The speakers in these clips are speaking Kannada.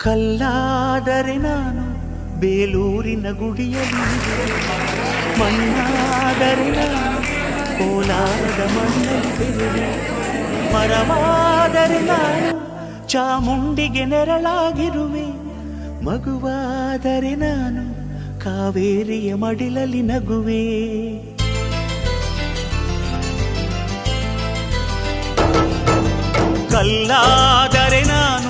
ಕಲ್ಲಾದರೆ ನಾನು ಬೇಲೂರಿನ ಗುಡಿಯಲ್ಲಿ. ಮಣ್ಣಾದರೆ ನಾನು ಕೋಲಾರದ ಮಣ್ಣಲ್ಲಿ ಮರವಾದರೆ ನಾನು ಚಾಮುಂಡಿಗೆ ನೆರಳಾಗಿರುವೆ. ಮಗುವಾದರೆ ನಾನು ಕಾವೇರಿಯ ಮಡಿಲಲ್ಲಿ ನಗುವೆ. ಕಲ್ಲಾದರೆ ನಾನು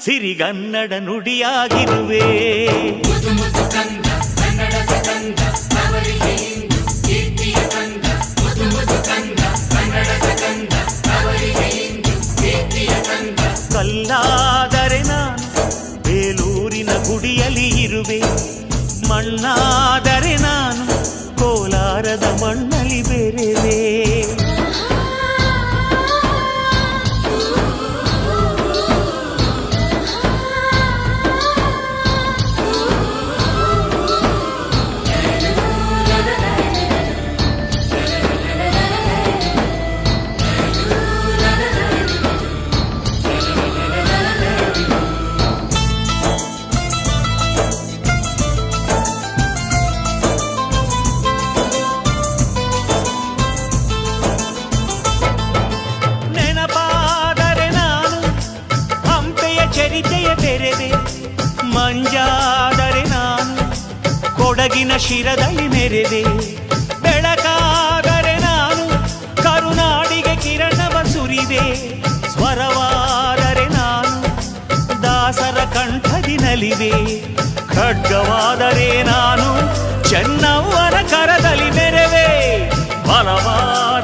ಸಿರಿಗನ್ನಡ ನುಡಿಯಾಗಿರುವೆ. ಚರಿತೆಯ ತೆರೆದೆ, ಮಂಜಾದರೆ ನಾನು ಕೊಡಗಿನ ಶಿರದಲ್ಲಿ ಮೆರೆದೆ ಬೆಳಕಾದರೆ ನಾನು ಕರುನಾಡಿಗೆ ಕಿರಣವ ಸುರಿದೆ. ಸ್ವರವಾದರೆ ನಾನು ದಾಸರ ಕಂಠದಿ ನಲಿವೆ ಖಡ್ಗವಾದರೆ ನಾನು ಚೆನ್ನವರ ಕರದಲ್ಲಿ ಮೆರೆವೆ ಬಲವಾದರೆ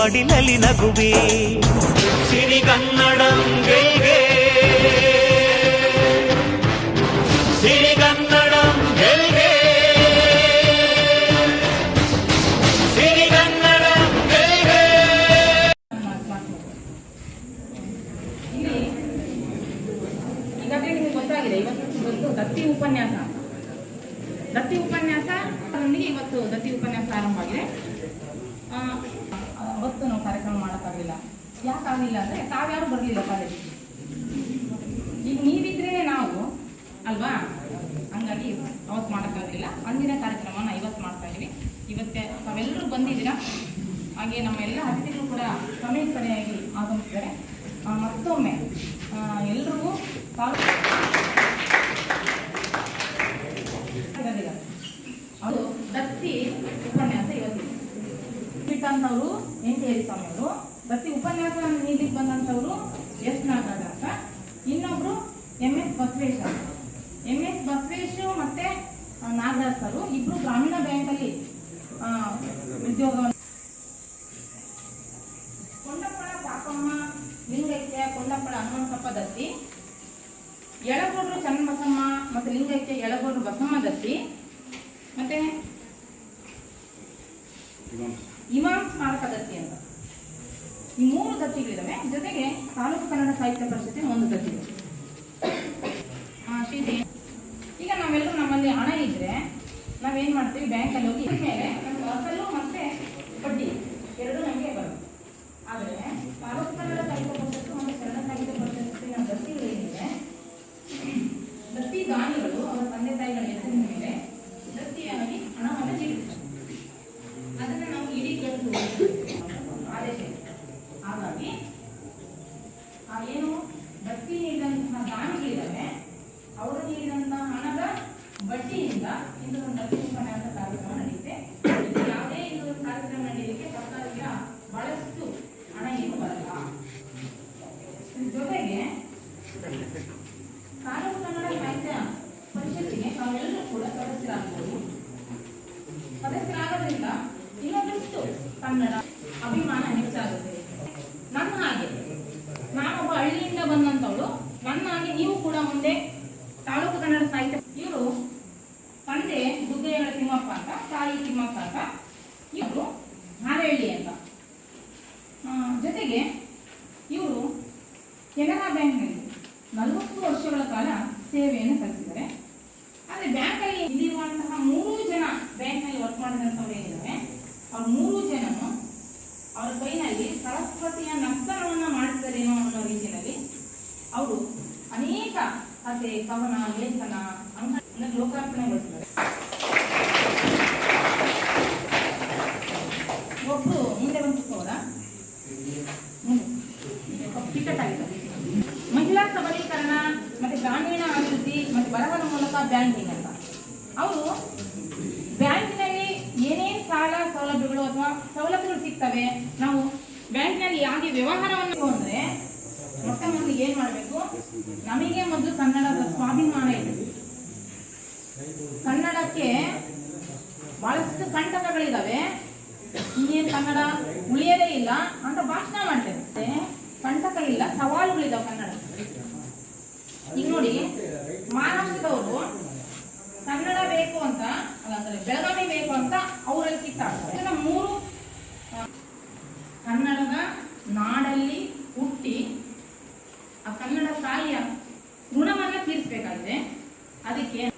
ಮಡಿಲಲಿ ನಗುವೆ ಸಿರಿಗನ್ನಡಂ ಯಾಕೆ ಆಗಲಿಲ್ಲ ಅಂದರೆ ತಾವ್ಯಾರು ಬರಲಿಲ್ಲ ಕಾಲೇಜಿಗೆ ಈಗ ನೀವಿದ್ರೇ ನಾವು, ಅಲ್ವಾ? ಹಂಗಾಗಿ ಅವತ್ತು ಮಾಡೋಕ್ಕಾಗಲಿಲ್ಲ ಅಂದಿನ ಕಾರ್ಯಕ್ರಮನ ಇವತ್ತು ಮಾಡ್ತಾ ಇದ್ದೀವಿ ಇವತ್ತೇ ತಾವೆಲ್ಲರೂ ಬಂದಿದ್ದೀರಾ? ಹಾಗೆ ನಮ್ಮ ನಮ್ಮೆಲ್ಲ ಅತಿಥಿಗಳು ಕೂಡ ಸಮಯ ಸರಿಯಾಗಿ ಆಗಮಿಸ್ತಾರೆ ಯಲಗೂರು ಬಸಮ್ಮ ಮತ್ತೆ ಇಮಾಮ್. ಸ್ಮಾರಕ ದತ್ತಿ ಅಂತ. ಈ ಮೂರು ದತ್ತಿಗಳಿದಾವೆ. ಜೊತೆಗೆ ತಾಲೂಕು ಕನ್ನಡ ಸಾಹಿತ್ಯ ಪರಿಷತ್ತಿನ ಒಂದು ದತ್ತಿ ಈಗ ನಾವೆಲ್ಲರೂ ನಮ್ಮಲ್ಲಿ ಹಣ ಇದ್ರೆ ನಾವೇನ್ ಮಾಡ್ತೀವಿ? ಬ್ಯಾಂಕಲ್ಲಿ ಹೋಗಿ ಮೇಲೆ ಜೊತೆಗೆ done 还得填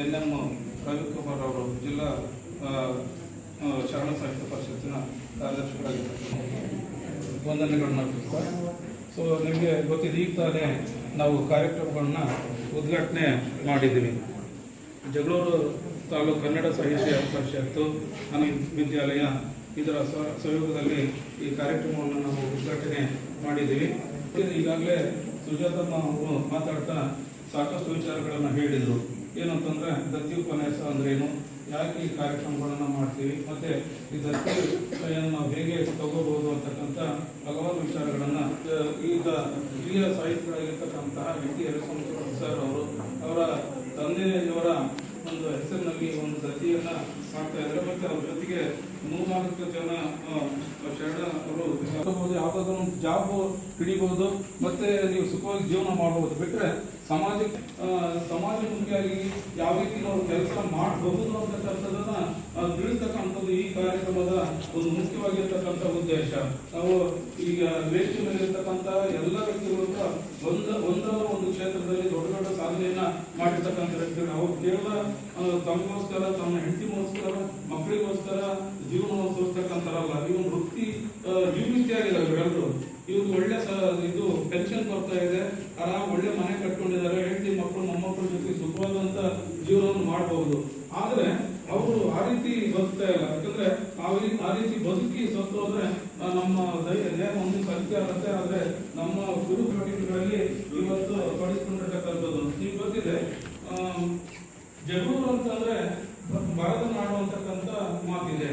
ಮಡಿಲಲ್ಲಿ ಎಂ ಸಿರಿಗನ್ನಡ ರವಿಕುಮಾರ್ ಅವರು ಜಿಲ್ಲಾ ಶರಣ ಸಾಹಿತ್ಯ ಪರಿಷತ್ತಿನ ಕಾರ್ಯದರ್ಶಿಗಳಾಗಿರ್ತಕ್ಕಂಥ ವಂದನೆಗಳನ್ನ ಸೊ ನಿಮಗೆ ಗೊತ್ತಿದೆ ಈಗ ತಾನೇ ನಾವು ಕಾರ್ಯಕ್ರಮಗಳನ್ನ ಉದ್ಘಾಟನೆ ಮಾಡಿದ್ದೀವಿ. ಜಗಳೂರು ತಾಲೂಕು ಕನ್ನಡ ಸಾಹಿತ್ಯ ಪರಿಷತ್ತು ವಿದ್ಯಾಲಯ, ಇದರ ಸಹಯೋಗದಲ್ಲಿ ಈ ಕಾರ್ಯಕ್ರಮವನ್ನು ನಾವು ಉದ್ಘಾಟನೆ ಮಾಡಿದ್ದೀವಿ. ಈಗಾಗಲೇ ಸುಜಾತಮ್ಮ ಅವರು ಮಾತಾಡ್ತಾ ಸಾಕಷ್ಟು ವಿಚಾರಗಳನ್ನು ಹೇಳಿದರು. ಏನಂತಂದ್ರೆ ದತ್ತಿ ಉಪನ್ಯಾಸ ಅಂದ್ರೇನು? ಯಾಕೆ ಈ ಕಾರ್ಯಕ್ರಮಗಳನ್ನು ಮಾಡ್ತೀವಿ ಮತ್ತೆ ಈ ದತ್ತಿಯನ್ನು ನಾವು ಹೇಗೆ ತಗೋಬಹುದು ಅಂತಕ್ಕಂಥ ಹಲವಾರು ವಿಚಾರಗಳನ್ನು ಈಗ ಹಿರಿಯ ಸಾಹಿತಿಗಳಾಗಿರ್ತಕ್ಕಂತಹ ವಿ. ಟಿ. ಹರಿಸ್ವಾಮಿ ಸರ್ ಅವರು ಅವರ ತಂದೆಯವರ ಒಂದು ಹೆಸರಿನಲ್ಲಿ ಒಂದು ದತ್ತಿಯನ್ನ ಮಾಡ್ತಾ ಇದ್ದಾರೆ. ಮತ್ತೆ ಅವ್ರ ಜೊತೆಗೆ ಮೂರ್ನಾಲ್ಕು ಜನ ಶರಣ ಅವರು ಯಾವ್ದಾದ್ರು ಜಾಬ್ ಹಿಡಿಬಹುದು ಮತ್ತೆ ನೀವು ಸುಖವಾಗಿ ಜೀವನ ಮಾಡಬಹುದು ಬಿಟ್ರೆ ಸಮಾಜಕ್ಕೆ ಸಮಾಜ ಸಮಾಜಮುಖಿಯಾಗಿ ಯಾವ ರೀತಿ ನಾವು ಕೆಲಸ ಮಾಡಬಹುದು ಅಂತಕ್ಕಂಥದ್ದನ್ನ ತಿಳಿತಕ್ಕಂಥದ್ದು ಈ ಕಾರ್ಯಕ್ರಮದ ಒಂದು ಮುಖ್ಯವಾಗಿರ್ತಕ್ಕಂಥ ಉದ್ದೇಶ. ನಾವು ಈಗ ವೇದಿಕೆ ಮೇಲೆ ಇರ್ತಕ್ಕಂಥ ಎಲ್ಲ ವ್ಯಕ್ತಿಗಳು ಕೂಡ ಒಂದ ಒಂದರ ಒಂದು ಕ್ಷೇತ್ರದಲ್ಲಿ ದೊಡ್ಡ ದೊಡ್ಡ ಸಾಧನೆಯನ್ನ ಮಾಡಿರ್ತಕ್ಕಂಥ ವ್ಯಕ್ತಿಗಳು. ನಾವು ಕೇವಲ ತಮಗೋಸ್ಕರ ತಮ್ಮ ಹೆಂಡತಿಗೋಸ್ಕರ ಮಕ್ಕಳಿಗೋಸ್ಕರ ಜೀವನ ಸೋಸ್ತಕ್ಕಂಥರಲ್ಲ ಇವ್ರು ವೃತ್ತಿ ಆ, ಆಗಿಲ್ಲ ಇವರೆಲ್ಲರೂ ಇವ್ರಿಗೆ ಒಳ್ಳೆ ಇದು ಪೆನ್ಷನ್ ಬರ್ತಾ ಇದೆ. ಆರಾಮ್ ಒಳ್ಳೆ ಮನೆ ಕಟ್ಕೊಂಡಿದ್ದಾರೆ ಹೆಂಡತಿ ಮಕ್ಕಳು ಮೊಮ್ಮಕ್ಕಳ ಜೊತೆ ಸುಖವಾದಂತ ಜೀವನವನ್ನು ಮಾಡಬಹುದು ಆದ್ರೆ ಅವರು ಆ ರೀತಿ ಬದುಕ್ತಾ ಇಲ್ಲ ಯಾಕಂದ್ರೆ ಆ ರೀ- ಆ ರೀತಿ ಬದುಕಿ ಸತ್ತು ಹೋದ್ರೆ ಆ, ನಮ್ಮ ದೈ- ದೇಹ ಒಂದು ಸತ್ಯ ಆಗುತ್ತೆ ಆದ್ರೆ ನಮ್ಮ ಗುರು ಚಟುವಟಿಕೆಗಳಲ್ಲಿ ಇವತ್ತು ತೊಡಗಿಸ್ಕೊಂಡಿರ್ತಕ್ಕಂಥದ್ದು ನಿಮ್ಗೆ ಗೊತ್ತಿದೆ ಆಮ್, ಜಗಳೂರು ಅಂತಂದ್ರೆ ಭಾರತ ನಾಡು ಅಂತಕ್ಕಂಥ ಮಾತಿದೆ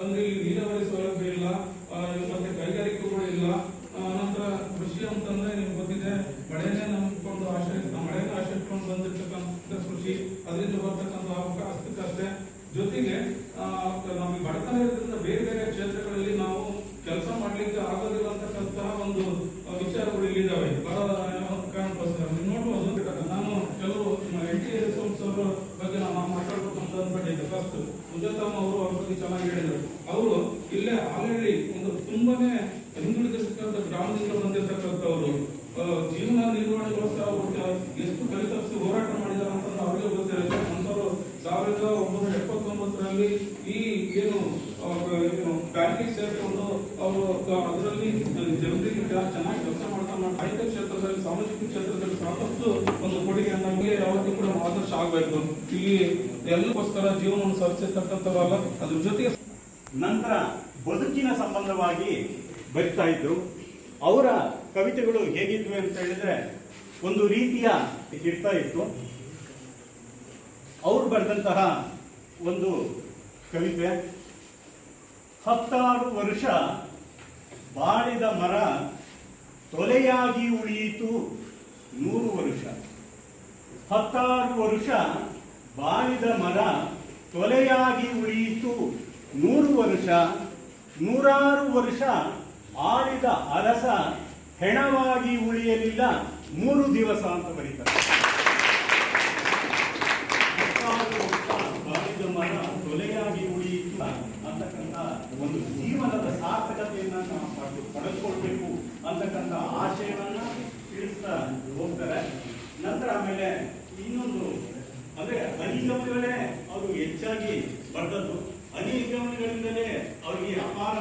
ಅಂದ್ರೆ ಇಲ್ಲಿ ನೀರಾವರಿ ಸೌಲಭ್ಯ ಇಲ್ಲ ಆ, ಮತ್ತೆ ಕೈಗಾರಿಕೆಗಳು ಇಲ್ಲ ಆ, ನಂತರ ಕೃಷಿ ಅಂತಂದ್ರೆ ನಿಮ್ಗೆ ಗೊತ್ತಿದೆ ಮಳೆನೇ ನಂಬಿಕೊಂಡು ಆಶ್ರಯ ಮಳೆನ ಆಶ್ರಯಿಸ್ಕೊಂಡು ಬಂದಿರ್ತಕ್ಕಂಥ ಕೃಷಿ ಅದರಿಂದ ಬರ್ತಕ್ಕಂಥ ಅಷ್ಟಕ್ಕಷ್ಟೇ ಜೊತೆಗೆ ಆ, ನಮಗೆ ಬಡತನ ಇರೋದ್ರಿಂದ ಬೇರೆ ಬೇರೆ ಕ್ಷೇತ್ರಗಳಲ್ಲಿ ನಾವು ಕೆಲಸ ಮಾಡ್ಲಿಕ್ಕೆ ಆಗೋದಿಲ್ಲ ಅಂತಕ್ಕಂತಹ ಒಂದು ಆ, ವಿಚಾರಗಳು ಇಲ್ಲಿದ್ದಾವೆ ಬಹಳ ಕಾರಣಕ್ಕೋಸ್ಕರ ನೀವು ನೋಡ್ಬೋದು ನಾನು ಕೆಲವು ಎನ್ ಟಿ ಎಸ್ ಅವರ ಬಗ್ಗೆ ನಾನು ಮಾತಾಡ್ಬೇಕು ಅಂತ ಅಂದ್ಕೊಂಡಿದ್ದೆ ಫಸ್ಟ್ ಸುಜಾತಮ್ಮ ಅವರು ಅವ್ರ ಬಗ್ಗೆ ಚೆನ್ನಾಗಿ ಹೇಳಿದ್ರು ಅವರು ಇಲ್ಲೇ ಆಲ್ರೆಡಿ ಒಂದು ತುಂಬಾನೇ ಹಿಂದುಳಿದಿರ್ತಕ್ಕಂಥ ಗ್ರಾಮದಿಂದ ಬಂದಿರತಕ್ಕಂಥವ್ರು ಆ, ಜೀವನ ನಿರ್ವಹಣೆಗೋಸ್ಕರ ಅವರು ಎಷ್ಟು ಕಲಿತಪ್ಸಿ ಹೋರಾಟ ಮಾಡಿದ್ದಾರೆ ಅಂತಂದ್ರೆ ಅವರಿಗೆ ಗೊತ್ತಿರುತ್ತೆ ಅಂತವರು ಸಾವಿರದ ಒಂಬೈನೂರ ಎಪ್ಪತ್ತೊಂಬತ್ತರಲ್ಲಿ ಈ ಏನು ಆ, ಏನು ಬ್ಯಾಂಕಿಂಗ್ ಸೇರಿಕೊಂಡು ಅವರು ಅದರಲ್ಲಿ ಜನರಿಗೆ ಚೆನ್ನಾಗಿ ಕೆಲಸ ಮಾಡ್ತಾ ಸಾಹಿತ್ಯ ಕ್ಷೇತ್ರದಲ್ಲಿ, ಸಾಮಾಜಿಕ ಕ್ಷೇತ್ರದಲ್ಲಿ ಸಾಕಷ್ಟು ಒಂದು ಕೊಡುಗೆ ನಮಗೆ ಯಾವತ್ತೂ ಕೂಡ ಆದರ್ಶ ಆಗಬೇಕು. ಇಲ್ಲಿ ಎಲ್ಲಕ್ಕೋಸ್ಕರ ಜೀವನವನ್ನು ಸರಿಸಿರ್ತಕ್ಕಂಥವಲ್ಲ ಅದ್ರ ಜೊತೆಗೆ ನಂತರ ಬದುಕಿನ ಸಂಬಂಧವಾಗಿ ಬರಿತಾ ಇದ್ರು. ಅವರ ಕವಿತೆಗಳು ಹೇಗಿದ್ವು ಅಂತ ಹೇಳಿದ್ರೆ, ಒಂದು ರೀತಿಯ ಇರ್ತಾ ಇತ್ತು. ಅವ್ರು ಬರೆದಂತಹ ಒಂದು ಕವಿತೆ, ಹತ್ತಾರು ವರ್ಷ ಬಾಳಿದ ಮರ ತೊಲೆಯಾಗಿ ಉಳಿಯಿತು ನೂರು ವರ್ಷ. ಹತ್ತಾರು ವರ್ಷ ಬಾಳಿದ ಮರ ತೊಲೆಯಾಗಿ ಉಳಿಯಿತು ನೂರು ವರ್ಷ. ನೂರಾರು ವರ್ಷ ಆಳಿದ ಅರಸ ಹೆಣವಾಗಿ ಉಳಿಯಲಿಲ್ಲ ಮೂರು ದಿವಸ ಅಂತ ಬರೀತಾರೆ ಹತ್ತಾರು ವರ್ಷ ಬಾಳಿದ ಮರ ತೊಲೆಯಾಗಿ ಉಳಿಯಿತು ಅಂತಕ್ಕಂಥ ಒಂದು ಜೀವನದ ಸಾರ್ಥಕತೆಯನ್ನ ನಾವು ಪಡೆದು- ಪಡೆದುಕೊಳ್ಬೇಕು ಅಂತಕ್ಕಂಥ ಆಶಯವನ್ನ ತಿಳಿಸ್ತಾ ಹೋಗ್ತಾರೆ ನಂತರ ಆಮೇಲೆ ಇನ್ನೊಂದು ಅಂದ್ರೆ ಅನಿಗಮನಗಳೇ ಅವರು ಹೆಚ್ಚಾಗಿ ಬರೆದದ್ದು ಅನಿಗಮನಗಳಿಂದಲೇ ಅವರಿಗೆ ಅಪಾರ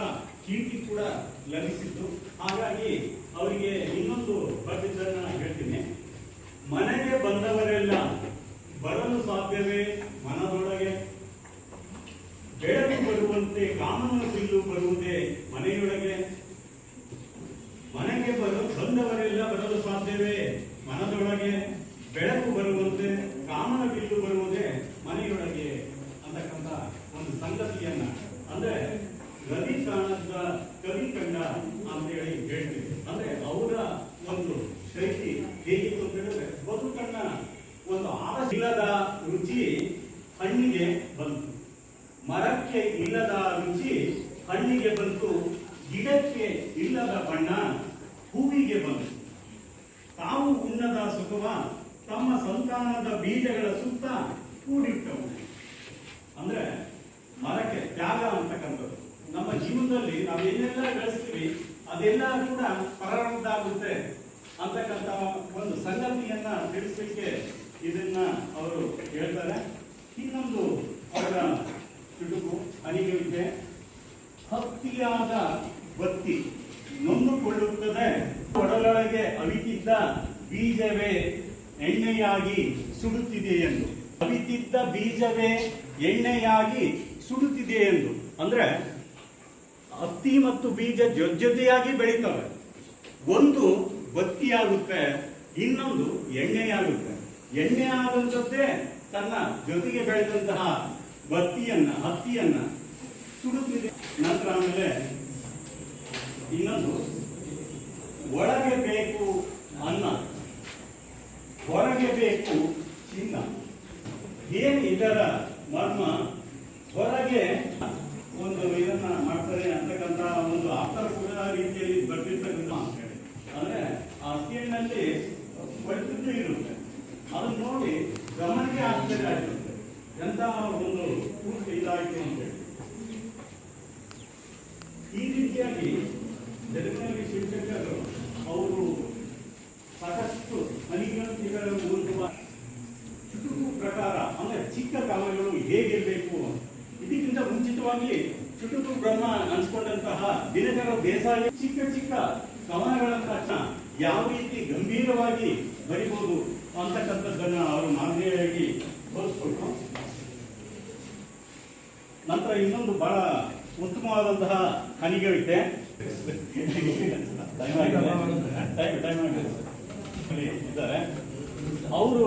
ಕೀರ್ತಿ ಕೂಡ ಲಭಿಸಿತ್ತು ಹಾಗಾಗಿ ಅವರಿಗೆ ಇನ್ನೊಂದು ಬರೆದಿದ್ದನ್ನ ಹೇಳ್ತೀನಿ ಮನೆಗೆ ಬಂದವರೆಲ್ಲ ಬರಲು ಸಾಧ್ಯವೇ ಮನದೊಳಗೆ ಬೆಳಕು ಬರುವಂತೆ ಕಾಮನ ಬಿಲ್ಲು ಬರುವುದೇ ಮನೆಯೊಳಗೆ ಮನೆಗೆ ಬರು ಬಂದವರೆಲ್ಲ ಬರಲು ಸಾಧ್ಯವೇ ಮನದೊಳಗೆ ಬೆಳಕು ಬರುವಂತೆ ಕಾಮನ ಬಿಲ್ಲು ಬರುವುದೇ ಮನೆಯೊಳಗೆ ಅಂತಕ್ಕಂಥ ಒಂದು ಸಂಗತಿಯನ್ನ ಅಂದ್ರೆ ರವಿ ಕಾಣದ ಕವಿ ಕಂಡ ಅಂತೇಳಿ ಹೇಳ್ತೀವಿ ಅಂದ್ರೆ ಅವರ ಒಂದು ಶೈಲಿ ಹೇಗಿತ್ತು ಅಂತ ಹೇಳಿದ್ರೆ ಬದುಕನ್ನ ಒಂದು ಇಲ್ಲದ ರುಚಿ ಹಣ್ಣಿಗೆ ಬಂತು. ಮರಕ್ಕೆ ಇಲ್ಲದ ರುಚಿ ಹಣ್ಣಿಗೆ ಬಂತು. ಗಿಡಕ್ಕೆ ಇಲ್ಲದ ಬಣ್ಣ ಹೂವಿಗೆ ಬಂತು. ತಾವು ಉಣ್ಣದ ಸುಖವ ತಮ್ಮ ಸಂತಾನದ ಬೀಜಗಳ ಸುತ್ತ ಕೂಡಿಟ್ಟವು. ಅಂದ್ರೆ ಮರಕ್ಕೆ ತ್ಯಾಗ ಅಂತಕ್ಕಂಥದ್ದು. ನಮ್ಮ ಜೀವನದಲ್ಲಿ ನಾವು ಏನೆಲ್ಲ ಗಳಿಸ್ತೀವಿ ಅದೆಲ್ಲ ಕೂಡ ಪರಾರಬ್ಧಾಗುತ್ತೆ ಅಂತಕ್ಕಂಥ ಒಂದು ಸಂಗತಿಯನ್ನ ತಿಳಿಸ್ಲಿಕ್ಕೆ ಇದನ್ನ ಅವರು ಹೇಳ್ತಾರೆ. ಇನ್ನೊಂದು ಅನಿಯುವಿಕೆ ಹತ್ತಿಯಾದ ಬತ್ತಿ ನೊಂದುಕೊಳ್ಳುತ್ತದೆ. ಒಡಲೊಳಗೆ ಅವಿತಿದ್ದ ಬೀಜವೇ ಎಣ್ಣೆಯಾಗಿ ಸುಡುತ್ತಿದೆ ಎಂದು. ಅವಿತಿದ್ದ ಬೀಜವೇ ಎಣ್ಣೆಯಾಗಿ ಸುಡುತ್ತಿದೆ ಎಂದು. ಅಂದ್ರೆ ಹತ್ತಿ ಮತ್ತು ಬೀಜ ಜೊತೆಯಾಗಿ ಬೆಳೀತವೆ. ಒಂದು ಬತ್ತಿಯಾಗುತ್ತೆ, ಇನ್ನೊಂದು ಎಣ್ಣೆಯಾಗುತ್ತೆ. ಎಣ್ಣೆ ಆದಂಥದ್ದೇ ತನ್ನ ಜೊತೆಗೆ ಬೆಳೆದಂತಹ ಬತ್ತಿಯನ್ನ, ಹತ್ತಿಯನ್ನ ಸುಡುತ್ತಿದೆ ನಂತರ ಆಮೇಲೆ ಇನ್ನೊಂದು ಒಳಗೆ ಬೇಕು ಅನ್ನ, ಹೊರಗೆ ಬೇಕು ಚಿನ್ನ. ಏನು ಇದರ ಮರ್ಮ? ಹೊರಗೆ ಒಂದು ಇದನ್ನ ಮಾಡ್ತಾರೆ ಅಂತಕ್ಕಂಥ ಒಂದು ಆತರ್ಕದ ರೀತಿಯಲ್ಲಿ ಬರ್ತಿರ್ತಕ್ಕಂಥ ಅಂತ ಹೇಳಿ ಅಂದ್ರೆ ಆ ಸ್ಕೀಮ್ನಲ್ಲಿ ಪರಿಸ್ಥಿತಿ ಇರುತ್ತೆ. ಅದನ್ನ ನೋಡಿ ಗಮನಕ್ಕೆ ಆಶ್ಚರ್ಯ ಆಗಿರುತ್ತೆ ಎಂತ ಒಂದು ಪೂರ್ತಿ ಇದಾಯಿತು ಅಂತೇಳಿ ಈ ರೀತಿಯಾಗಿ ಜಗತ್ತಿನಲ್ಲಿ ಶಿಕ್ಷಕರು ಅವರು ಸಾಕಷ್ಟು ಅನಿಗಂತಿಗಳ ಮೂಲಕ ಚುಟುಕು ಪ್ರಕಾರ, ಅಂದ್ರೆ ಚಿಕ್ಕ ಕಾವ್ಯಗಳು ಹೇಗಿರಬೇಕು? ಇದಕ್ಕಿಂತ ಮುಂಚಿತವಾಗಿ ಚುಟುಕು ಬ್ರಹ್ಮ ಅನ್ಸ್ಕೊಂಡಂತಹ ದಿನಕರ ದೇಸಾಯಿ ಚಿಕ್ಕ ಚಿಕ್ಕ ಕವನಗಳನ್ನ ಯಾವ ರೀತಿ ಗಂಭೀರವಾಗಿ ಬರಿಬಹುದು ಅಂತಕ್ಕಂಥದ್ದನ್ನ ಅವರು ಮಾದರಿಯಾಗಿ ತೋರಿಸ್ಕೊಟ್ರು ನಂತರ ಇನ್ನೊಂದು ಬಹಳ ಉತ್ತಮವಾದಂತಹ ಅಲ್ಲಿ ಇದ್ದಾರೆ. ಅವರು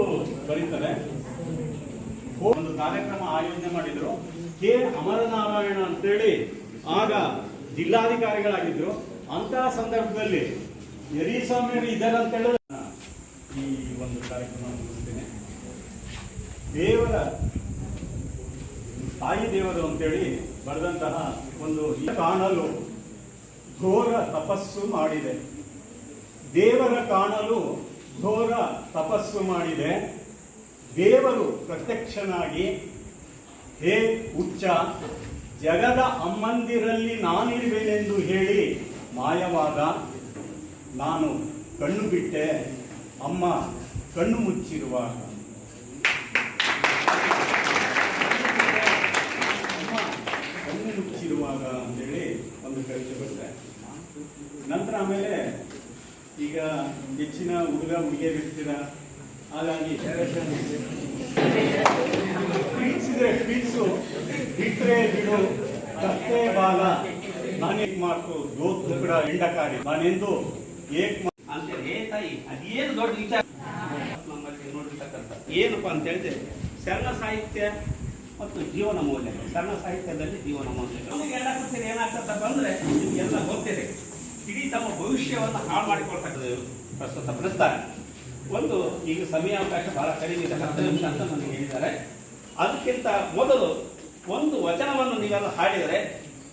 ಬರೀತಾರೆ. ಒಂದು ಕಾರ್ಯಕ್ರಮ ಆಯೋಜನೆ ಮಾಡಿದ್ರು. ಕೆ ಅಮರನಾರಾಯಣ ಅಂತೇಳಿ ಆಗ ಜಿಲ್ಲಾಧಿಕಾರಿಗಳಾಗಿದ್ರು. ಅಂತ ಸಂದರ್ಭದಲ್ಲಿ ಯರಿಸ್ವಾಮಿ ಇದ್ದಾರೆ ಅಂತ ಹೇಳಿದ್ರೆ ಈ ಒಂದು ಕಾರ್ಯಕ್ರಮ ಮುಗಿಸ್ತೇನೆ. ದೇವರ ತಾಯಿ ದೇವರು ಅಂತೇಳಿ ಬರೆದಂತಹ ಒಂದು ಕಾಣಲು ತಪಸ್ಸು ಮಾಡಿದೆ. ದೇವರ ಕಾಣಲು ಘೋರ ತಪಸ್ಸು ಮಾಡಿದೆ. ದೇವರು ಪ್ರತ್ಯಕ್ಷನಾಗಿ, ಹೇ ಹುಚ್ಚ, ಜಗದ ಅಮ್ಮಂದಿರಲ್ಲಿ ನಾನಿರುವೆನೆಂದು ಹೇಳಿ ಮಾಯವಾದ, ನಾನು ಕಣ್ಣು ಬಿಟ್ಟೆ. ಅಮ್ಮ ಕಣ್ಣು ಮುಚ್ಚಿರುವಾಗ ಅಮ್ಮ ಕಣ್ಣು ಮುಚ್ಚಿರುವಾಗ ಅಂತೇಳಿ ಒಂದು ಕವಿತೆ ಬರುತ್ತೆ ನಂತರ ಆಮೇಲೆ ಈಗ ಹೆಚ್ಚಿನ ಹುಡುಗ ಹುಡುಗಿಯರು ಇರ್ತೀರ ಹಾಗಾಗಿ ಇದ್ರೆ ಟ್ವೀಟ್ಸು ಬಿಟ್ರೆ ಬಿಡು. ಕತ್ತೆ ಬಾಲ ನಾನೇಕ್ ಮಾತು ದೋತ್ ಕೂಡ ಎಂಡಕಾರಿ ನಾನೆಂದು ಏಕ್ ಅಂತೇಳಿ ಏ ತಾಯಿ, ಅದೇನು ದೊಡ್ಡ ವಿಚಾರ? ನಮ್ಮಲ್ಲಿ ನೋಡಿರ್ತಕ್ಕಂಥ ಏನಪ್ಪ ಅಂತೇಳಿದ್ರೆ ಶರಣ ಸಾಹಿತ್ಯ ಮತ್ತು ಜೀವನ ಮೌಲ್ಯ ಶರಣ ಸಾಹಿತ್ಯದಲ್ಲಿ ಜೀವನ ಮೌಲ್ಯ ಏನಾಗ್ತದೆ ಏನಾಗ್ತದಪ್ಪ ಅಂದ್ರೆ ನಿಮಗೆಲ್ಲ ಗೊತ್ತಿದೆ. ಇಡೀ ತಮ್ಮ ಭವಿಷ್ಯವನ್ನು ಹಾಳು ಮಾಡಿಕೊಳ್ತಕ್ಕಂಥ ಪ್ರಸ್ತುತ ಪಡಿಸ್ತಾರೆ ಒಂದು, ಈಗ ಸಮಯಾವಕಾಶ ಬಹಳ ಕಡಿಮೆ ಇದೆ, ಹತ್ತು ನಿಮಿಷ ಅಂತ ನನಗೆ ಹೇಳಿದ್ದಾರೆ. ಅದಕ್ಕಿಂತ ಮೊದಲು ಒಂದು ವಚನವನ್ನು ನೀವೆಲ್ಲ ಹಾಡಿದರೆ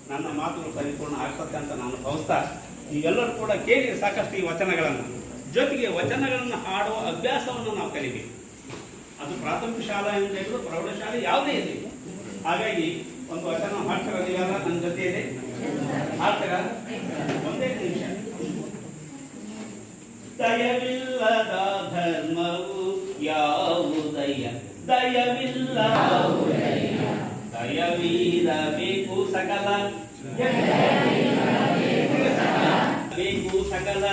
ನನ್ನ ಮಾತುಗಳು ಪರಿಪೂರ್ಣ ಆಗ್ತದೆ ಅಂತ ನಾನು ಭಾವಿಸ್ತಾ ನೀವೆಲ್ಲರೂ ಕೂಡ ಕೇಳಿ ಸಾಕಷ್ಟು ಈ ವಚನಗಳನ್ನು. ಜೊತೆಗೆ ವಚನಗಳನ್ನು ಹಾಡುವ ಅಭ್ಯಾಸವನ್ನು ನಾವು ಕಲಿಬೇಕು. ಅದು ಪ್ರಾಥಮಿಕ ಶಾಲಾ ಶಾಲೆಯಿಂದ ಹೇಳಿದ್ರು ಪ್ರೌಢಶಾಲೆ ಯಾವುದೇ ಇರಲಿ. ಹಾಗಾಗಿ ಒಂದು ವಚನ ಮಾಡ್ತಾರೆ ನೀವೆಲ್ಲ? ನನ್ನ ಜೊತೆ ಇದೆ. ಹಾಡ್ತಾರ? ದಯವಿಲ್ಲದ ಧರ್ಮವು ಯಾವುದಯ್ಯ ದಯವಿಲ್ಲ ದಯವೀರಬೇಕು ಸಕಲ ಬೇಕು ಸಕಲ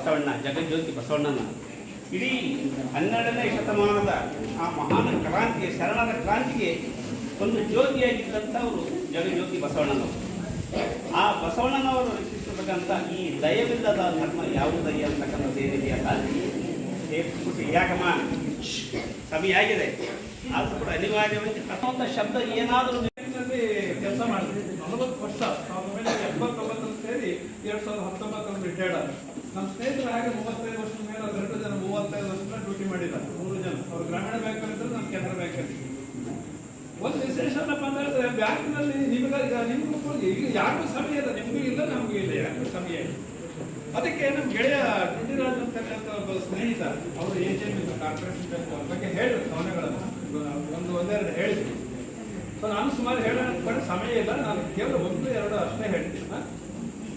ಬಸವಣ್ಣ, ಜಗಜ್ಯೋತಿ ಬಸವಣ್ಣನ. ಇಡೀ ಹನ್ನೆರಡನೇ ಶತಮಾನದ ಆ ಮಹಾನ್ ಕ್ರಾಂತಿಗೆ ಶರಣರ ಕ್ರಾಂತಿಗೆ ಒಂದು ಜ್ಯೋತಿಯಾಗಿದ್ದಂಥವರು ಜಗಜ್ಯೋತಿ ಬಸವಣ್ಣನವರು. ಆ ಬಸವಣ್ಣನವರು ರಚಿಸಿರ್ತಕ್ಕಂಥ ಈ ದಯವಿಲ್ಲದ ಧರ್ಮ ಯಾವುದಯ್ಯ ಅಂತಕ್ಕಂಥದ್ದು ಏನಿದೆಯಲ್ಲ ಪುಟಿ ಯಾಕಮ್ಮ? ಸಭೆಯಾಗಿದೆ ಆದರೂ ಕೂಡ ಅನಿವಾರ್ಯವಾಗಿ ಪ್ರಥಮ ಶಬ್ದ ಏನಾದರೂ ಕೆಲಸ ಮಾಡಿದ್ವಿ. ನಲವತ್ತು ವರ್ಷ, ಸಾವಿರದ ಒಂಬೈನೂರ ಎಂಬತ್ತೊಂಬತ್ತರಲ್ಲಿ ಸೇರಿ ಎರಡು ಸಾವಿರದ ಹತ್ತೊಂಬತ್ತರಲ್ಲಿ ರಿಟೈರ್ಡ್ ಆದ ನಮ್ಮ ಸ್ನೇಹಿತರು ಹಾಗೆ ಮೂವತ್ತೈದು ವರ್ಷದ ಮೇಲೆ ಅವ್ರು ಎರಡು ಜನ ಮೂವತ್ತೈದು ವರ್ಷದ ಡ್ಯೂಟಿ ಮಾಡಿದ್ದಾರೆ ಮೂರು ಜನ ಅವ್ರು ಗ್ರಾಮೀಣ ಬ್ಯಾಂಕಲ್ಲಿ ಇದ್ರು ನಾನು ಕೆನರಾ ಬ್ಯಾಂಕಲ್ಲಿ ಒಂದು ವಿಶೇಷ ಏನಪ್ಪ ಅಂತ ಹೇಳಿದ್ರೆ ಬ್ಯಾಂಕ್ನಲ್ಲಿ ನಿಮ್ಗೆ ಈಗ ನಿಮ್ಗೂ ಈಗ ಯಾರಿಗೂ ಸಮಯ ಇಲ್ಲ, ನಿಮಗೂ ಇಲ್ಲ, ನಮಗೂ ಇಲ್ಲ, ಯಾರಿಗೂ ಸಮಯ ಇಲ್ಲ. ಅದಕ್ಕೆ ನಮ್ಮ ಗೆಳೆಯ ಗುಂಡಿರಾಜ್ ಅಂತಕ್ಕಂಥ ಒಬ್ಬ ಸ್ನೇಹಿತ, ಅವರು ಏಜೆಂಟ್ ಕಾರ್ಪೊರೇಷನ್ ಬಗ್ಗೆ ಹೇಳಿದ್ರು ಕವನಗಳನ್ನು ಒಂದು ಒಂದೆರಡು ಹೇಳಿದ್ವಿ ಸೊ ನಾನು ಸುಮಾರು ಹೇಳೋಣ ಕಡೆ ಸಮಯ ಇಲ್ಲ, ನಾನು ಕೇವಲ ಒಂದು, ಎರಡು ಅಷ್ಟೇ ಹೇಳ್ತೀನಿ.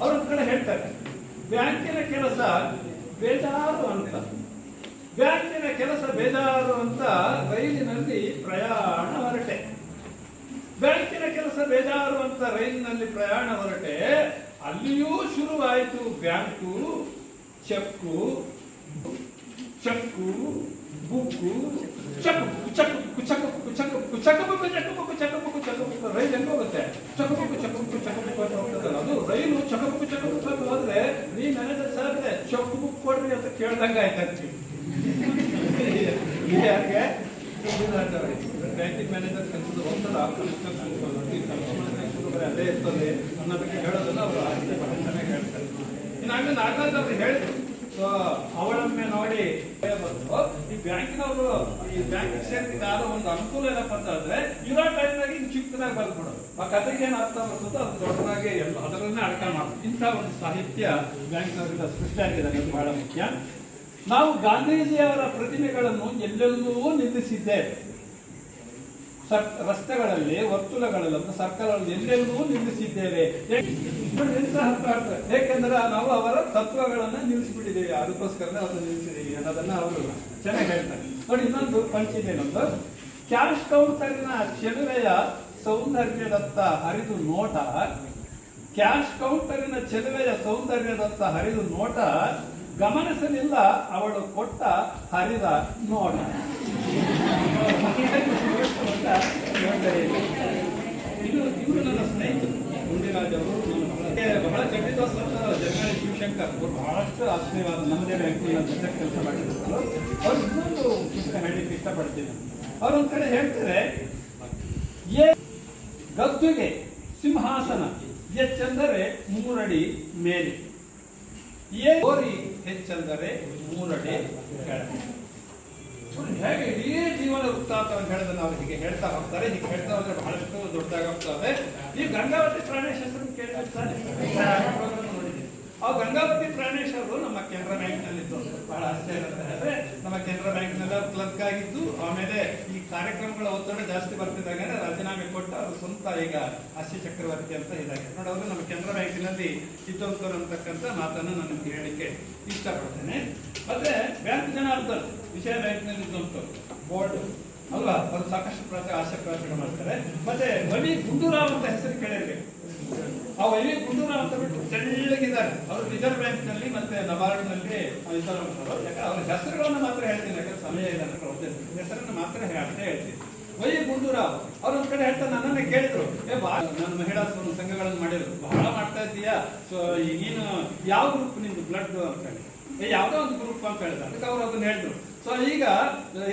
ಅವ್ರ ಕಡೆ ಹೇಳ್ತಾರೆ, ಬ್ಯಾಂಕಿನ ಕೆಲಸ ಬೇಜಾರು ಅಂತ. ಬ್ಯಾಂಕಿನ ಕೆಲಸ ಬೇಜಾರು ಅಂತ ರೈಲಿನಲ್ಲಿ ಪ್ರಯಾಣ ಬ್ಯಾಂಕಿನ ಕೆಲಸ ಬೇಜಾರು ಅಂತ ರೈಲಿನಲ್ಲಿ ಪ್ರಯಾಣ ಹೊರಟೆ ಅಲ್ಲಿಯೂ ಶುರುವಾಯಿತು ಬ್ಯಾಂಕು ಚೆಕ್ಕು ಚಕ್ಕು ಬುಕ್ಕು ಚಕ್ಕು ಚಕ್ಕು ಚಕ್ಕು ಚಕ್ಕು ಚಕ್ಕು ಚಕ್ಕು ಚಕ್ಕು ಚಕ್ಕು ರೈಲು ಹೆಂಗೆ ಹೋಗುತ್ತೆ ಚಕ್ಕು ಚಕ್ಕು ಚಕ್ಕು ಅಂತ ಹೋಗ್ತದಲ್ಲ ಅದು ರೈಲು ಚಕ್ಕು ಚಕ್ಕು ಅಂತ ಹೋದ್ರೆ ನೀ ಮ್ಯಾನೇಜರ್ ಸರ್ ಚಕ್ಕು ಬುಕ್ ಕೊಡ್ರಿ ಅಂತ ಕೇಳ್ದಂಗ ಆಯ್ತು ಯಾಕೆ ಬ್ಯಾಂಕಿಂಗ್ ಮ್ಯಾನೇಜರ್ ಕೆಲಸದ ಒಂಥರ ಅದೇ ಇರ್ತದೆ ಅನ್ನೋದಕ್ಕೆ ಹೇಳೋದನ್ನ ಅವರು ಚೆನ್ನಾಗಿ ಹೇಳ್ತಾರೆ ಇನ್ನು ಆಮೇಲೆ ನಾಗರಾಜ್ ಅವರು ಹೇಳಿದ್ರು ಅವಳೊಮ್ಮೆ ನೋಡಿ ಈ ಬ್ಯಾಂಕಿನವರು, ಈ ಬ್ಯಾಂಕ್ ಸೇರ್ತಿದ್ದ ಆದ ಒಂದು ಅನುಕೂಲ ಏನಪ್ಪ ಅಂತ ಅಂದ್ರೆ ಇರೋ ಟೈಮ್ನಾಗ ಹಿಂಗ್ ಚಿಕ್ಕದಾಗಿ ಬರ್ಬಿಡೋದು ಆ ಕಥೆಗೆ ಏನು ಅರ್ಥ ಬರ್ತದೋ ಅದು ದೊಡ್ಡದಾಗಿ ಎಲ್ಲ ಅದರನ್ನೇ ಅರ್ಥ ಮಾಡೋದು ಇಂಥ ಒಂದು ಸಾಹಿತ್ಯ ಬ್ಯಾಂಕ್ನವರಿಂದ ಸೃಷ್ಟಿಯಾಗಿದೆ ಅದು ಬಹಳ ಮುಖ್ಯ. ನಾವು ಗಾಂಧೀಜಿಯವರ ಪ್ರತಿಮೆಗಳನ್ನು ಎಲ್ಲೆಲ್ಲೂ ನಿಲ್ಲಿಸಿದ್ದೇವೆ. ರಸ್ತೆಗಳಲ್ಲಿ ವರ್ತುಲಗಳಲ್ಲಿ ಅಥವಾ ಸರ್ಕಲ್ಗಳಲ್ಲಿ ಎಲ್ಲೆಲ್ಲೂ ನಿಲ್ಲಿಸಿದ್ದೇವೆ. ಏಕೆಂದ್ರೆ ನಾವು ಅವರ ತತ್ವಗಳನ್ನ ನಿಲ್ಲಿಸಿಬಿಟ್ಟಿದ್ದೇವೆ. ಅದಕ್ಕೋಸ್ಕರ ಅದನ್ನು ನಿಲ್ಲಿಸಿದ್ದೀವಿ ಅನ್ನೋದನ್ನ ಅವರು ಚೆನ್ನಾಗಿ ಹೇಳ್ತಾರೆ. ನೋಡಿ, ಇನ್ನೊಂದು ಪಂಚಿದೆ ನಮ್ದು ಕ್ಯಾಶ್ ಕೌಂಟರ್ನ ಚೆಲುವೆಯ ಸೌಂದರ್ಯದತ್ತ ಹರಿದು ನೋಟ. ಕ್ಯಾಶ್ ಕೌಂಟರಿನ ಚೆಲುವೆಯ ಸೌಂದರ್ಯದತ್ತ ಹರಿದು ನೋಟ. ಗಮನಿಸಲಿಲ್ಲ ಅವಳು ಕೊಟ್ಟ ಹರಿದ ನೋಟ. ಇದು ಇವರು ನನ್ನ ಸ್ನೇಹಿತರು ಅವರು ನನ್ನ ಬಹಳ ಚಂಡಿದಾಸ್ ಅಂತ ಶಿವಶಂಕರ್ ಅವರು ಬಹಳಷ್ಟು ಆತ್ಮೀಯವಾದ ನಮ್ಮದೇ ಬ್ಯಾಂಕಿನ ಜೊತೆ ಕೆಲಸ ಮಾಡಿದ್ರು ಅವ್ರು ಇನ್ನೊಂದು ಪುಸ್ತಕ ಹೇಳಲಿಕ್ಕೆ ಇಷ್ಟಪಡ್ತೀನಿ ಅವ್ರೊಂದ್ ಕಡೆ ಹೇಳ್ತಾರೆ ಏ ಗದ್ದುಗೆ ಸಿಂಹಾಸನ ಹೆಚ್ಚೆಂದರೆ ಮೂರಡಿ ಮೇಲೆ. ಏ ಗೋರಿ ಹೆಚ್ಚೆಂದರೆ ಮೂರಡಿ ಕೆಳಗೆ. ಹೇಗೆ ಇಡೀ ಜೀವನ ವೃತ್ತಾಂತ ಅಂತ ಹೇಳಿದ್ರೆ ನಾವು ಹೀಗೆ ಹೇಳ್ತಾ ಹೋಗ್ತಾರೆ. ಹೀಗೆ ಹೇಳ್ತಾ ಹೋದ್ರೆ ಬಹಳಷ್ಟು ದೊಡ್ಡದಾಗ್ತದೆ. ಈ ಗಂಗಾವತಿ ಪ್ರಾಣೇಶ್ ಹೆಸರು ಕೇಳಿರ್ತಾರೆ ಆ ಗಂಗಾವತಿ ಪ್ರಾಣೇಶ್ ಅವರು ನಮ್ಮ ಕೆನರಾ ಬ್ಯಾಂಕ್ನಲ್ಲಿ ಇದ್ದು ಬಹಳ ಆಶ್ಚರ್ಯ ಅಂತ ಹೇಳಿದ್ರೆ, ನಮ್ಮ ಕೆನರಾ ಬ್ಯಾಂಕ್ನಲ್ಲಿ ಕ್ಲರ್ಕ್ ಆಗಿದ್ದು, ಆಮೇಲೆ ಈ ಕಾರ್ಯಕ್ರಮಗಳ ಒತ್ತಡ ಜಾಸ್ತಿ ಬರ್ತಿದ್ದಾಗ ರಾಜೀನಾಮೆ ಕೊಟ್ಟು ಅವರು ಸ್ವಂತ ಈಗ ಹಾಸ್ಯ ಚಕ್ರವರ್ತಿ ಅಂತ ಇದಾಗಿದೆ ನೋಡಿ, ಅವರು ನಮ್ಮ ಕೆನರಾ ಬ್ಯಾಂಕಿನಲ್ಲಿ ಚಿತ್ತೋಂತರ ಅಂತಕ್ಕಂಥ ಮಾತನ್ನು ನಾನು ಹೇಳಿಕೆ ಇಷ್ಟಪಡ್ತೇನೆ. ಮತ್ತೆ, ಬ್ಯಾಂಕ್ ಜನಾರ್ದನ್. ವಿಜಯ ಬ್ಯಾಂಕ್ನಲ್ಲಿ ಬೋರ್ಡ್ ಅಲ್ವಾ? ಅವರು ಸಾಕಷ್ಟು ಪ್ರತಿ ಆಶಯ ಪ್ರಯತ್ನ ಮಾಡ್ತಾರೆ. ಮತ್ತೆ ರವಿ ಗುಂಡೂರಾವ್ ಅಂತ ಹೆಸರು ಕೇಳಿರ್ಬೇಕು. ಆ ವೈ ಗುಂಡೂರಾವ್ ಅಂತ ಬಿಟ್ಟು ತೆಳ್ಳಗಿದ್ದಾರೆ ಅವರು ರಿಸರ್ವ್ ಬ್ಯಾಂಕ್ನಲ್ಲಿ ಮತ್ತೆ ನಬಾರ್ಡ್ನಲ್ಲಿ. ಯಾಕಂದ್ರೆ ಅವ್ರ ಹೆಸರುಗಳನ್ನ ಮಾತ್ರ ಹೇಳ್ತೀನಿ. ಯಾಕಂದ್ರೆ ಸಮಯ ಇಲ್ಲ ಹೆಸರನ್ನ ಮಾತ್ರ ಹೇಳ್ತಾ ಹೇಳ್ತೀನಿ. ವೈ ಗುಂಡೂರಾವ್ ಅವ್ರ ಒಂದ್ ಕಡೆ ಹೇಳ್ತಾ ನನ್ನನ್ನೇ ಕೇಳಿದ್ರು. ಏ, ಬಾ ನನ್ನ ಮಹಿಳಾ ಸಂಘ- ಸಂಘಗಳನ್ನು ಮಾಡಿದ್ರು. ಬಹಳ ಮಾಡ್ತಾ ಇದ್ದೀಯಾ? ಸೊ ನೀನು ಯಾವ ಗ್ರೂಪ್ ನಿಮ್ದು ಬ್ಲಡ್ ಅಂತ ಹೇಳಿ. ಯಾವ್ದೋ ಒಂದು ಗ್ರೂಪ್ ಅಂತ ಹೇಳಿದ್ರು. ಅದಕ್ಕೆ ಅವ್ರು ಅದನ್ನ ಹೇಳಿದ್ರು. ಸೊ ಈಗ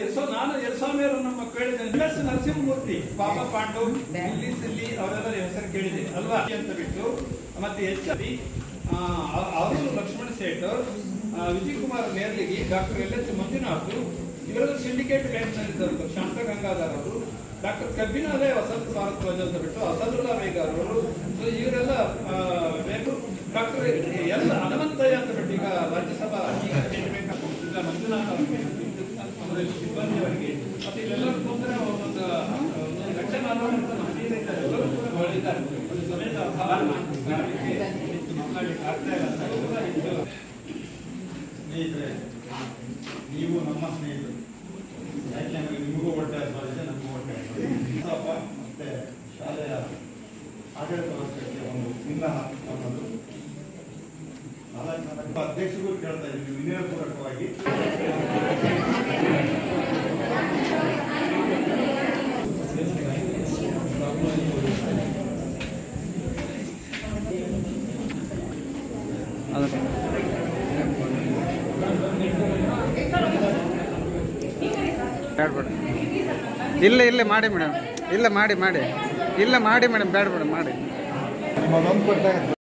ಎಲ್ಸೋ ನಾನು ಎಲ್ಸ್ವಾಮಿಯವರು ನಮ್ಮ ಕೇಳಿದೆ ಎಸ್ ನರಸಿಂಹಮೂರ್ತಿ, ಪಾಪ ಪಾಂಡವ್ ಇಲ್ಲಿ ಸಿಲ್ಲಿ ಅವರೆಲ್ಲ ಹೆಸರು ಕೇಳಿದೆ ಅಲ್ವಾ? ಅಂತ ಬಿಟ್ಟು, ಮತ್ತೆ ಎಚ್ ಬಿ ಅವರು Lakshman Seth Vijay Kumar Nerligi doctor L H Manjunath ಇವರೆಲ್ಲ ಸಿಂಡಿಕೇಟ್ ಬ್ಯಾಂಕ್ನಲ್ಲಿದ್ದರು ಶಾಂತ ಗಂಗಾಧರ್ ಅವರು, ಡಾಕ್ಟರ್ ಕಬ್ಬಿನಾಲೆ ವಸಂತ ಭಾರದ್ವಾಜ್ ಅಂತ ಬಿಟ್ಟು ಅಸದುಲ್ಲಾ ಬೇಗಾರ್ ಅವರು ಸೊ ಇವರೆಲ್ಲ ಡಾಕ್ಟರ್ ಎಲ್, ಹನುಮಂತಯ್ಯ ಅಂತ ಬಿಟ್ಟು, ಈಗ ರಾಜ್ಯಸಭಾ, ಈಗ ಮಂಜುನಾಥ್ ಅವರ. ಸಮೇತ ಇಲ್ಲ ಇಲ್ಲ ಮಾಡಿ ಮೇಡಮ್ ಇಲ್ಲ ಮಾಡಿ ಮಾಡಿ ಇಲ್ಲ ಮಾಡಿ ಮೇಡಮ್ ಬೇಡ ಬೇಡ ಮಾಡಿ ನಿಮಗೊಂದು ಕೊಟ್ಟಾಗ